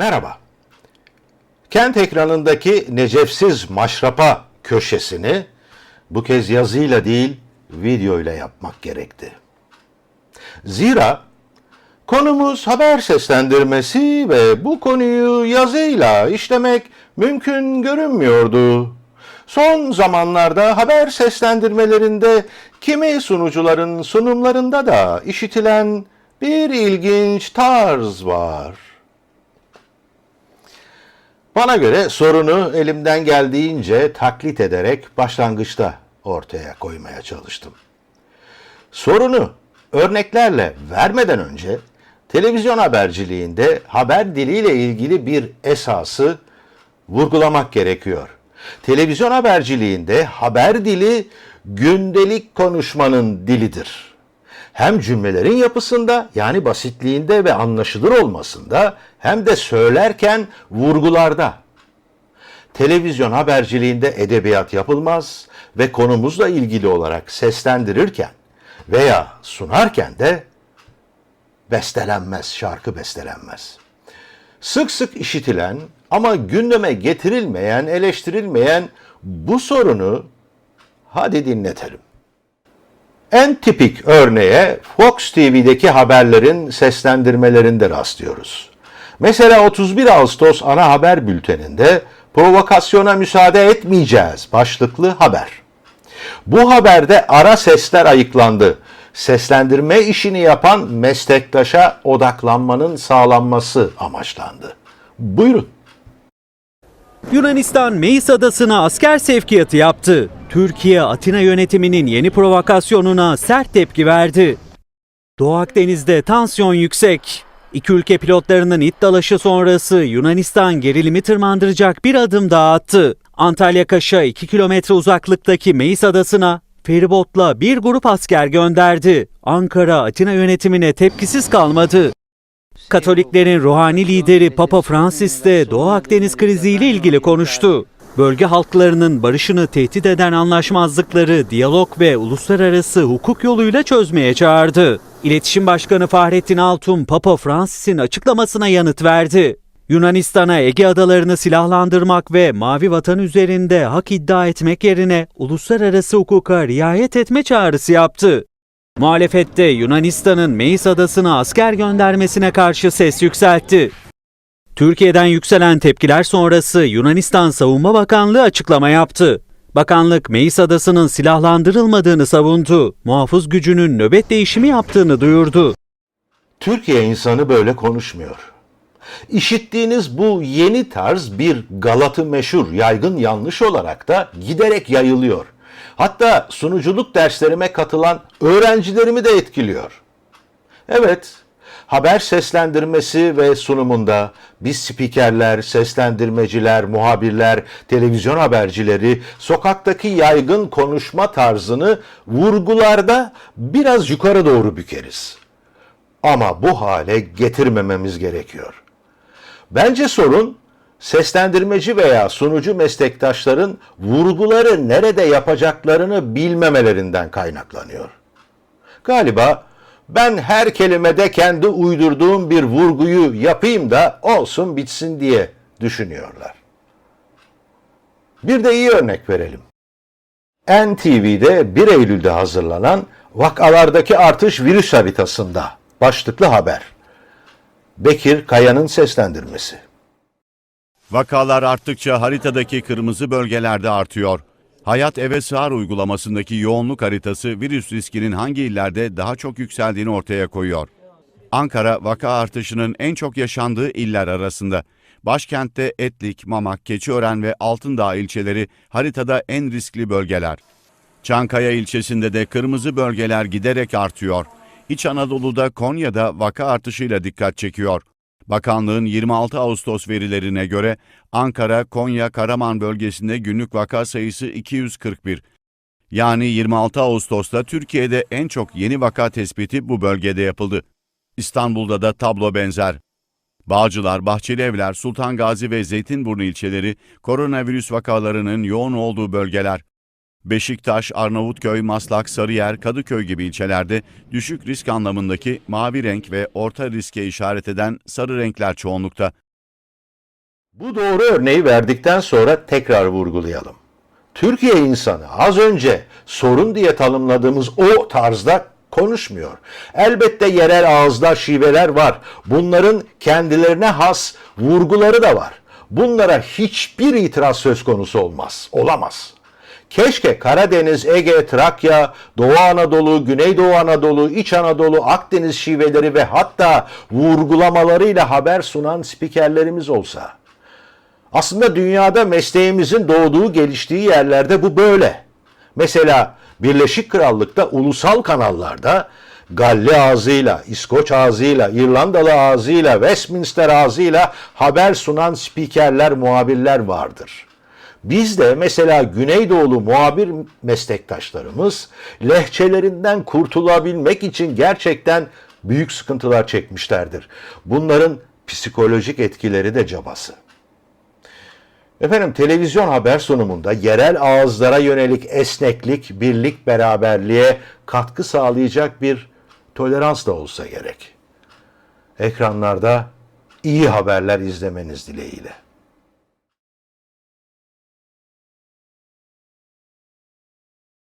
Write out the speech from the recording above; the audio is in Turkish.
Merhaba. Kent ekranındaki Necefsiz Maşrapa köşesini bu kez yazıyla değil videoyla yapmak gerekti. Zira konumuz haber seslendirmesi ve bu konuyu yazıyla işlemek mümkün görünmüyordu. Son zamanlarda haber seslendirmelerinde kimi sunucuların sunumlarında da işitilen bir ilginç tarz var. Bana göre sorunu elimden geldiğince taklit ederek başlangıçta ortaya koymaya çalıştım. Sorunu örneklerle vermeden önce televizyon haberciliğinde haber diliyle ilgili bir esası vurgulamak gerekiyor. Televizyon haberciliğinde haber dili gündelik konuşmanın dilidir. Hem cümlelerin yapısında yani basitliğinde ve anlaşılır olmasında hem de söylerken vurgularda. Televizyon haberciliğinde edebiyat yapılmaz ve konumuzla ilgili olarak seslendirirken veya sunarken de bestelenmez, şarkı bestelenmez. Sık sık işitilen ama gündeme getirilmeyen, eleştirilmeyen bu sorunu hadi dinletelim. En tipik örneğe Fox TV'deki haberlerin seslendirmelerinde rastlıyoruz. Mesela 31 Ağustos ana haber bülteninde provokasyona müsaade etmeyeceğiz başlıklı haber. Bu haberde ara sesler ayıklandı. Seslendirme işini yapan meslektaşa odaklanmanın sağlanması amaçlandı. Buyurun. Yunanistan Meis adasına asker sevkiyatı yaptı. Türkiye Atina yönetiminin yeni provokasyonuna sert tepki verdi. Doğu Akdeniz'de tansiyon yüksek. İki ülke pilotlarının it dalaşı sonrası Yunanistan gerilimi tırmandıracak bir adım daha attı. Antalya Kaş'a 2 kilometre uzaklıktaki Meis adasına feribotla bir grup asker gönderdi. Ankara Atina yönetimine tepkisiz kalmadı. Katoliklerin ruhani lideri Papa Francis de Doğu Akdeniz kriziyle ilgili konuştu. Bölge halklarının barışını tehdit eden anlaşmazlıkları diyalog ve uluslararası hukuk yoluyla çözmeye çağırdı. İletişim Başkanı Fahrettin Altun, Papa Francis'in açıklamasına yanıt verdi. Yunanistan'a Ege adalarını silahlandırmak ve Mavi Vatan üzerinde hak iddia etmek yerine uluslararası hukuka riayet etme çağrısı yaptı. Muhalefette Yunanistan'ın Meis adasına asker göndermesine karşı ses yükseltti. Türkiye'den yükselen tepkiler sonrası Yunanistan Savunma Bakanlığı açıklama yaptı. Bakanlık Meis adasının silahlandırılmadığını savundu. Muhafız gücünün nöbet değişimi yaptığını duyurdu. Türkiye insanı böyle konuşmuyor. İşittiğiniz bu yeni tarz bir Galatı meşhur, yaygın yanlış olarak da giderek yayılıyor. Hatta sunuculuk derslerime katılan öğrencilerimi de etkiliyor. Evet, haber seslendirmesi ve sunumunda biz spikerler, seslendirmeciler, muhabirler, televizyon habercileri sokaktaki yaygın konuşma tarzını vurgularda biraz yukarı doğru bükeriz. Ama bu hale getirmememiz gerekiyor. Bence sorun seslendirmeci veya sunucu meslektaşların vurguları nerede yapacaklarını bilmemelerinden kaynaklanıyor. Galiba ben her kelimede kendi uydurduğum bir vurguyu yapayım da olsun bitsin diye düşünüyorlar. Bir de iyi örnek verelim. NTV'de 1 Eylül'de hazırlanan vakalardaki artış virüs haritasında başlıklı haber. Bekir Kaya'nın seslendirmesi. Vakalar arttıkça haritadaki kırmızı bölgelerde artıyor. Hayat Eve Sığar uygulamasındaki yoğunluk haritası virüs riskinin hangi illerde daha çok yükseldiğini ortaya koyuyor. Ankara vaka artışının en çok yaşandığı iller arasında. Başkentte Etlik, Mamak, Keçiören ve Altındağ ilçeleri haritada en riskli bölgeler. Çankaya ilçesinde de kırmızı bölgeler giderek artıyor. İç Anadolu'da Konya'da vaka artışıyla dikkat çekiyor. Bakanlığın 26 Ağustos verilerine göre Ankara, Konya, Karaman bölgesinde günlük vaka sayısı 241. Yani 26 Ağustos'ta Türkiye'de en çok yeni vaka tespiti bu bölgede yapıldı. İstanbul'da da tablo benzer. Bağcılar, Bahçelievler, Sultan Gazi ve Zeytinburnu ilçeleri koronavirüs vakalarının yoğun olduğu bölgeler. Beşiktaş, Arnavutköy, Maslak, Sarıyer, Kadıköy gibi ilçelerde düşük risk anlamındaki mavi renk ve orta riske işaret eden sarı renkler çoğunlukta. Bu doğru örneği verdikten sonra tekrar vurgulayalım. Türkiye insanı az önce sorun diye tanımladığımız o tarzda konuşmuyor. Elbette yerel ağızlar, şiveler var. Bunların kendilerine has vurguları da var. Bunlara hiçbir itiraz söz konusu olmaz, olamaz. Keşke Karadeniz, Ege, Trakya, Doğu Anadolu, Güneydoğu Anadolu, İç Anadolu, Akdeniz şiveleri ve hatta vurgulamalarıyla haber sunan spikerlerimiz olsa. Aslında dünyada mesleğimizin doğduğu, geliştiği yerlerde bu böyle. Mesela Birleşik Krallık'ta ulusal kanallarda Galli ağzıyla, İskoç ağzıyla, İrlandalı ağzıyla, Westminster ağzıyla haber sunan spikerler, muhabirler vardır. Bizde mesela Güneydoğulu muhabir meslektaşlarımız lehçelerinden kurtulabilmek için gerçekten büyük sıkıntılar çekmişlerdir. Bunların psikolojik etkileri de cabası. Efendim televizyon haber sunumunda yerel ağızlara yönelik esneklik, birlik, beraberliğe katkı sağlayacak bir tolerans da olsa gerek. Ekranlarda iyi haberler izlemeniz dileğiyle.